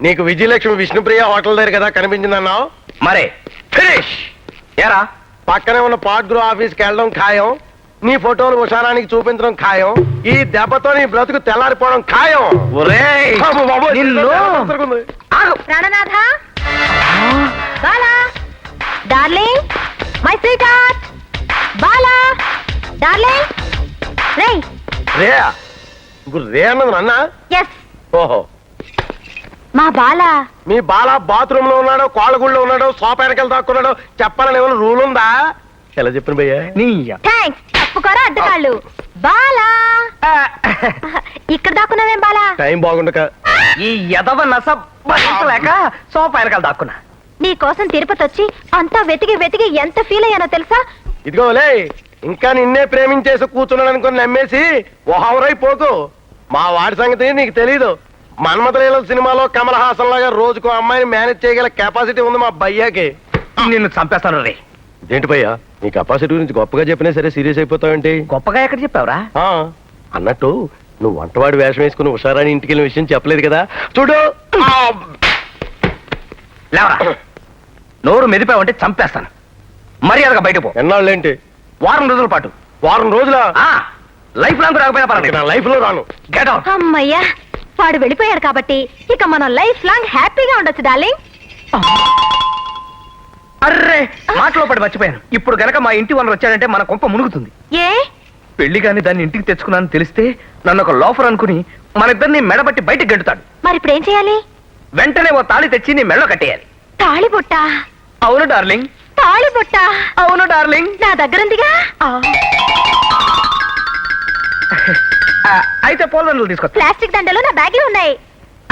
నీకు విజయలక్ష్మి విష్ణుప్రియ హోటల్ దగ్గర కదా కనిపించిందన్నావు? మరే ఫినిష్! ఏరా? పక్కనే ఉన్న పాట్ గ్రూ ఆఫీస్కి వెళ్ళడం ఖాయం. నీ ఫోటోలు ఉషారానికి చూపించడం ఖాయం. ఈ దెబ్బతో నీ బ్రతుకు తెల్లారిపోవడం ఖాయం. ఒరేయ్! అమ్మ బాబోయ్, నిన్ను ఉంది. ఆగు. ప్రాణనాథ! Bala! Darling! My sweetheart Bala! Darling! రే రే ఇప్పుడు రే అన్నది ఎస్ ఓహో! మా బాలా. మీ బాల బాత్రూమ్లో ఉన్నాడో కోళ్ళగుళ్ళో ఉన్నాడో సోఫా వెనకాల దాక్కున్నాడో చెప్పాలని ఏమైనా రూల్ ఉందా? ఎలా చెప్పిన భయ్యా? నీ థ్యాంక్స్ తప్పుకోరా అడ్డకాళ్ళు. బాలా. ఇక్కడ దాక్కున్నావేం బాలా? టైం బాగుండక. ఈ ఎదవ నస భరించలేక సోఫా వెనకాల దాక్కున్నా. నీ కోసం తిరుపతి వచ్చి అంతా వెతికి వెతికి ఎంత ఫీల్ అయ్యానో తెలుసా? ఇదిగోలే ఇంకా నిన్నే ప్రేమించేసి కూర్చున్నాడు అనుకుని నమ్మేసి ఓహవరై పోకు. మా వాడి సంగతి నీకు తెలీదు. మన్మథలీల సినిమాలో కమల్ హాసన్ లాగా రోజుకో అమ్మాయిని మేనేజ్ చేయగల కెపాసిటీ ఉంది మా భయ్యాకి. నిన్ను చంపేస్తాను రే. ఏంటి భయ్యా? నీ కెపాసిటీ గురించి గొప్పగా చెప్పినా సరే సీరియస్ అయిపోతావేంటి? గొప్పగా ఎక్కడ చెప్పావురా? ఆ, అన్నట్టు నువ్వు వంటవాడి వేషం వేసుకుని ఉషారాని ఇంటికి వెళ్ళిన విషయం చెప్పలేదు కదా? చూడు. ఆ, లేవరా. నోరు మెదిపావంటే చంపేస్తాను. మర్యాదగా బయట పో. ఎన్నాళ్ళేంటి? వారం రోజుల పాటు. వారం రోజుల? ఆ లైఫ్ లాంగ్ రాకపోయినా పర్వాలేదు. నా లైఫ్లో రాను. గెట్ అవుట్ అమ్మయ్యా వాడు వెళ్ళిపోయాడు కాబట్టి ఇక మనం లైఫ్ లాంగ్ హ్యాపీగా ఉండొచ్చు డార్లింగ్. అర్రే మాటలో పడి మర్చిపోయాను. ఇప్పుడు గనక మా ఇంటి వాళ్ళు వచ్చాడంటే మన కొంప మునుగుతుంది. ఏ? పెళ్ళి గాని దాన్ని ఇంటికి తెచ్చుకున్నాను తెలిస్తే నన్ను ఒక లోఫర్ అనుకుని మన ఇద్దరిని మెడబట్టి బయటకు గెంటుతాడు. మరి ఇప్పుడు ఏం చేయాలి? వెంటనే ఓ తాళి తెచ్చి నీ మెడలో కట్టేయాలి. తాళి బుట్ట? అవును డార్లింగ్. తాళి బుట్ట? అవును డార్లింగ్. నా దగ్గరుందిగా? అయితే పోలదండలు తీసుకొస్తాను ప్లాస్టిక్ దండలు నా బ్యాగ్లో ఉన్నాయి.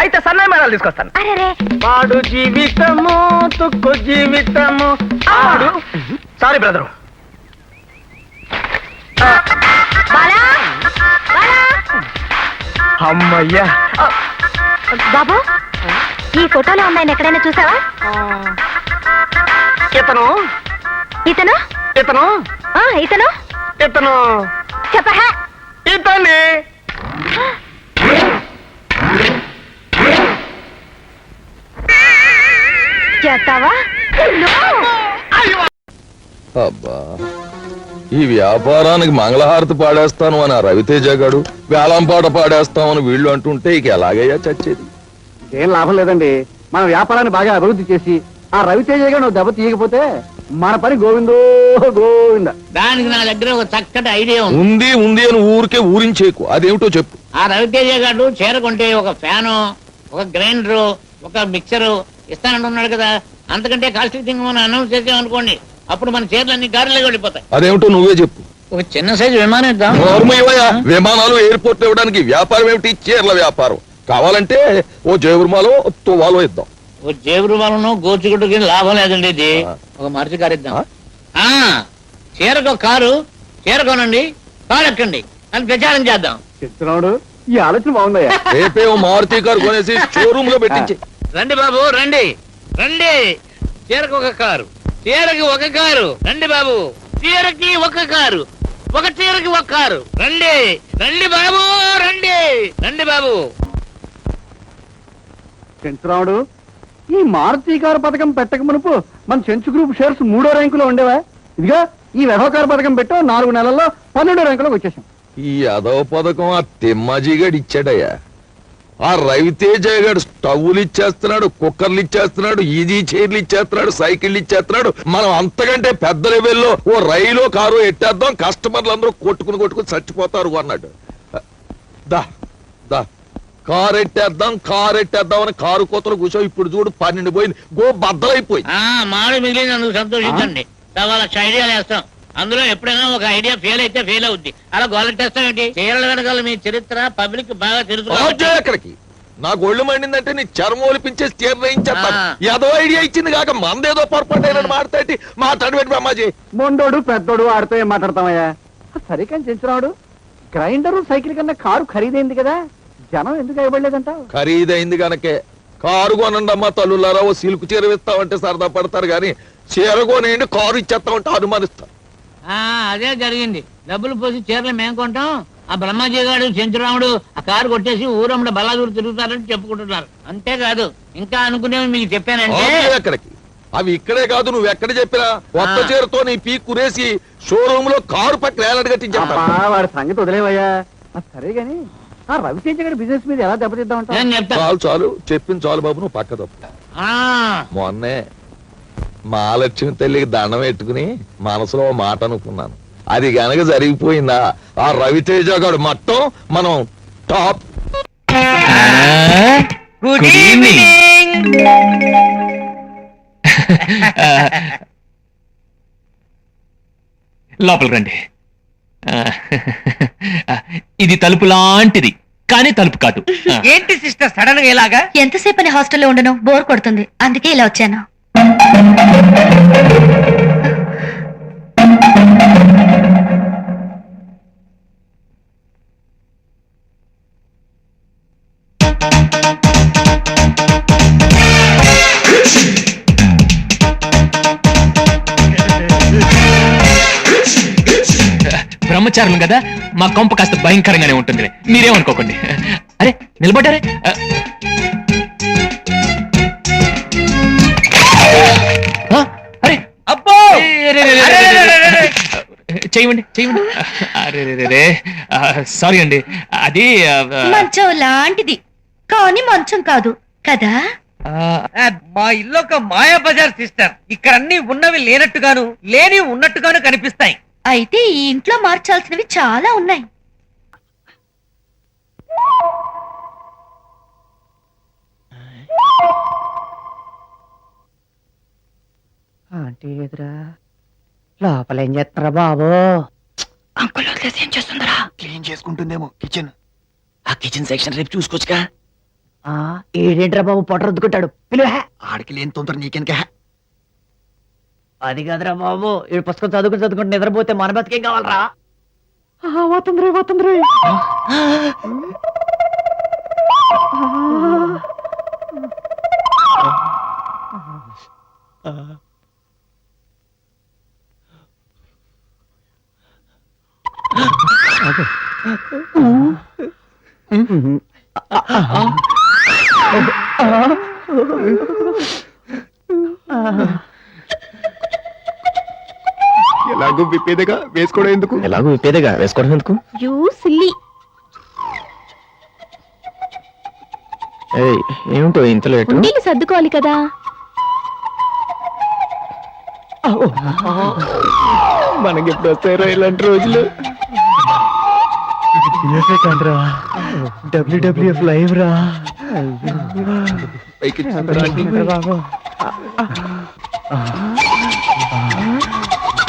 అయితే సన్నాయి మేళాలు తీసుకొస్తాను. అరే పాడు జీవితము తుక్కు జీవితము. ఆడు సారీ బ్రదరు బాలా? బాలా? అమ్మయ్యా. బాబు ఈ ఫోటోలో అమ్మాయిని ఎక్కడైనా చూసావా? ఇతను? ఇతను? ఇతను? ఆ ఇతను? ఇతను? చెప్పహా. చేస్తావా? అబ్బా ఈ వ్యాపారానికి మంగళహారతి పాడేస్తాను అని ఆ రవితేజ గాడు వేలంపాట పాడేస్తామని వీళ్ళు అంటుంటే ఇక ఎలాగయ్యా చచ్చేది? ఏం లాభం లేదండి. మన వ్యాపారాన్ని బాగా అభివృద్ధి చేసి ఆ రవితేజ గారు నువ్వు దెబ్బ తీయకపోతే మన పని గోవిందో గోవింద. దానికి నా దగ్గర ఒక చక్కటి ఐడియా ఉంది. ఉంది ఉంది అని ఊరికే ఊరించేకు. అదేమిటో చెప్పు. ఆ రవితేజ గారు చీర కొంటే ఒక ఫ్యాను ఒక గ్రైండరు ఒక మిక్సరు ఇస్తానంటున్నాడు కదా. అంతకంటే కాస్ట్ థింగ్ మనం అనౌన్స్ చేసామనుకోండి అప్పుడు మన చీరలన్నీ గారిలో వెళ్ళిపోతాయి అదేమిటో నువ్వే చెప్పు. ఒక చిన్న సైజు విమానం ఇద్దాం. నోర్మయ్యా విమానాలు ఎయిర్పోర్ట్ ఇవ్వడానికి వ్యాపారం ఏమిటి? చీరల వ్యాపారం. కావాలంటే ఓ జయవర్మాలో తువాలో ఇద్దాం. ఓ జేబురు వాళ్ళను గోచుగుట్టుకి లాభం లేదండి ఇది. ఒక మరచి కారు ఇద్దాం ఆ చీరకు ఒక కారు చీర కొనండి కారు ఎక్కండి. అని ప్రచారం చేద్దాం. చెప్తున్నాడు ఈ ఆలోచన బాగుందయ్యా. రేపే ఓ మారుతి కారు కొనేసి షోరూమ్లో పెట్టించి. రండి బాబు రండి. రండి. చీరకు ఒక కారు చీరకి ఒక కారు. రండి బాబు. చీరకి ఒక కారు ఒక చీరకి ఒక కారు. రండి. రండి బాబు రండి. రండి బాబు. చెంచురాముడు ఈ మారుతి కారు పథకం పెట్టక మునుపు మన చెంచు గ్రూప్ షేర్స్ మూడో ర్యాంకులో ఉండేవా? ఇదిగా ఈ వ్యవహార పథకం పెట్టో నాలుగు నెలల్లో పన్నెండో ర్యాంకులోకి వచ్చేసాం. ఈ అదవ పథకం ఆ తిమ్మాజీగాడు ఇచ్చాడయ్యా. ఆ రవితేజ గారు స్టవ్లు ఇచ్చేస్తున్నాడు కుక్కర్లు ఇచ్చేస్తున్నాడు ఈజీ చైర్లు ఇచ్చేస్తున్నాడు సైకిళ్ళు ఇచ్చేస్తున్నాడు. మనం అంతకంటే పెద్ద లెవెల్లో ఓ రైలు కారు ఎట్టేద్దాం కస్టమర్లు అందరూ కొట్టుకుని కొట్టుకుని చచ్చిపోతారు అన్నాడు. దా దా. కారు ఎట్టేద్దాం కారు ఎట్టేద్దాం అని కారు కోతలు కూర్చో ఇప్పుడు చూడు పన్నెండు పోయింది. గో బద్దలైపోయింది ఆ మామిడి మిగిలినందుకు సంతోషించండి. లక్ష ఐడియాలు వేస్తాం. అందులో ఎప్పుడైనా ఒక ఐడియా ఫెయిల్ అయితే ఫెయిల్ అవుద్ది. అలా గోలెట్టేస్తాం ఏంటి? చీరల వెనకాల మీ చరిత్ర పబ్లిక్ బాగా తెలుసు అక్కడికి నాకు ఒళ్ళు మండిందంటే నీ చర్మం ఒలిపించేసి చీర వేయించేస్తాను. ఏదో ఐడియా ఇచ్చింది కాక మందేదో పొరపాటు అయినట్టు మాట్లాడి మాట్లాడి పెట్టి అమ్మాజీ మొండోడు పెద్దోడు ఆడితో ఏం మాట్లాడతామయ్యా? సరే కానీ చెంచురాముడు గ్రైండరు సైకిల్ కన్నా కారు ఖరీదైంది కదా? జనం ఎందుకు ఇవ్వలేదంటావు ఖరీదైంది గనకే. కారు కొనండి అమ్మా తల్లులారా ఓ సిల్క్ చీర ఇస్తామంటే సరదా పడతారు కానీ చీర కొనేయండి కారు ఇచ్చేస్తామంటే అనుమానిస్తారు ఆ అదే జరిగింది. డబ్బులు పోసి చీరలు మేము కొంటాం. ఆ బ్రహ్మాజీ గారు చంద్రరాముడు ఆ కారు కొట్టేసి ఊరమ్మడ బలాదూరు తిరుగుతారని చెప్పుకుంటున్నారు. అంతేకాదు ఇంకా అనుకునేవి మీకు చెప్పానంటే అవి ఇక్కడే కాదు నువ్వు ఎక్కడ చెప్పినా? కొత్త. చీరతో నీ పీ కురేసి షోరూమ్లో కారు పక్కన ఏలాడు వాడి సంగతి వదిలేవయ్యా. ఆ, సరే గాని ఆ రవితేజ గారి బిజినెస్ మీద ఎలా దెబ్బతిద్దామంటావు నేను చెప్తా. చాలు చాలు. చెప్పింది చాలు బాబు నువ్వు పక్క తప్పు. ఆ, మొన్నే మహాలక్ష్మి తల్లికి దండం పెట్టుకుని మనసులో ఓ మాట అనుకున్నాను. అది గనక జరిగిపోయిందా ఆ రవితేజ గారు మట్టం మనం టాప్. గుడ్ ఈవినింగ్ లోపలికి రండి. ఇది తలుపు లాంటిది కానీ తలుపు కాదు. ఏంటి సిస్టర్ సడన్గా ఇలాగా? ఎంతసేపు అని హాస్టల్లో ఉండను? బోర్ కొడుతుంది. అందుకే ఇలా వచ్చాను. బ్రహ్మచారులు కదా మా కొంప కాస్త భయంకరంగానే ఉంటుంది మీరేమనుకోకండి. అరే నిలబడ్డారే. అరే. అబ్బో! అరే, అరే, అరే, అరే, అరే, అరే, అరే. చేయండి చేయండి అరే రే రే సారీ అండి. అది మంచం లాంటిది కానీ మంచం కాదు కదా? మా ఇల్లు ఒక మాయా బజార్ సిస్టర్. ఇక్కడ అన్ని ఉన్నవి లేనట్టుగాను లేని ఉన్నట్టుగాను కనిపిస్తాయి. అయితే ఈ ఇంట్లో మార్చాల్సినవి చాలా ఉన్నాయి. ఎదురా లోపల ఏం చేస్తారా బాబు? అంకుల్ వదిలేసి ఏం చేస్తుందరా? క్లీన్ చేసుకుంటుందేమో కిచెన్ ఆ కిచెన్ సెక్షన్ రేపు చూసుకోవచ్చుగా. ఆ ఏడేంట్రా బాబు పొట్ట రుద్దుకుంటాడు? పిలువ. ఆడికి లేని తొందర నీకెనక అది కాదురా బాబు ఈ పుస్తకం చదువుకుని చదువుకుంటే నిద్రపోతే మన బతికేం కావాలరా? పోతుంది పోతుంది ఎలాగో విప్పేదగా వేసుకోవడం ఎందుకు? ఎలాగో విప్పేదేగా వేసుకోవడం ఎందుకు? You silly. ఏమిటో ఇంత లేటు ఉండీలు సర్దుకోవాలి కదా. మనకి ఎప్పుడు వస్తాయో ఇలాంటి రోజులు. డబ్ల్యూడబ్ల్యూఎఫ్ లైవ్ రా. పైకి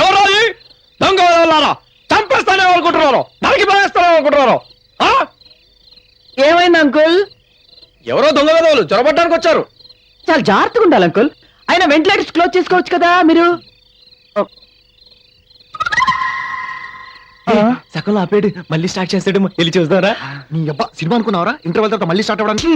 ఎవరు దొంగ వాళ్ళారా చంపేస్తానే అనుకుంటున్నారు. నరికి పడేస్తానే అనుకుంటున్నారు. ఏమైంది అంకుల్? ఎవరో దొంగ విధవులు చొరబడ్డానికి వచ్చారు. చాలా జాగ్రత్తగా ఉండాలి అంకుల్. అయినా వెంటిలేటర్స్ క్లోజ్ చేసుకోవచ్చు కదా మీరు? సకల్ ఆపేడు మళ్ళీ స్టార్ట్ చేస్తాడు వెళ్ళి చూస్తారా నీ అబ్బా సినిమా అనుకున్నావరా? ఇంటర్వెల్ తర్వాత మళ్ళీ స్టార్ట్ అవ్వడానికి?